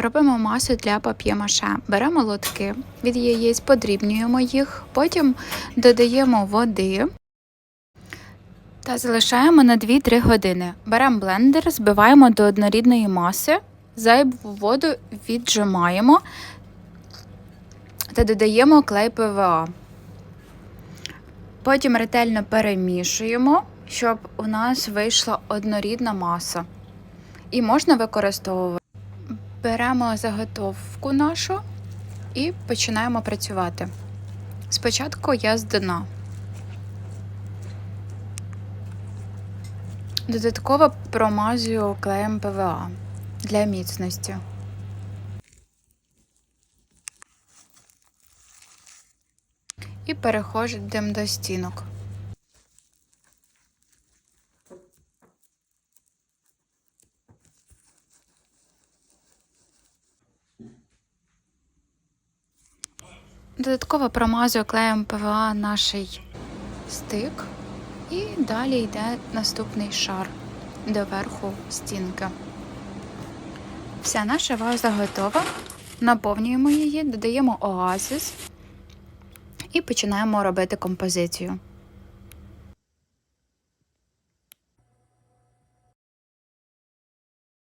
Робимо масу для пап'є-маше. Беремо лотки від яєць, подрібнюємо їх, потім додаємо води та залишаємо на 2-3 години. Беремо блендер, збиваємо до однорідної маси, зайву воду віджимаємо та додаємо клей ПВА. Потім ретельно перемішуємо, щоб у нас вийшла однорідна маса. І можна використовувати. Беремо заготовку нашу і починаємо працювати. Спочатку я з дна. Додатково промазую клеєм ПВА для міцності. І переходимо до стінок. Додатково промазую клеєм ПВА наш стик, і далі йде наступний шар до верху стінки. Вся наша ваза готова. Наповнюємо її, додаємо оазис і починаємо робити композицію.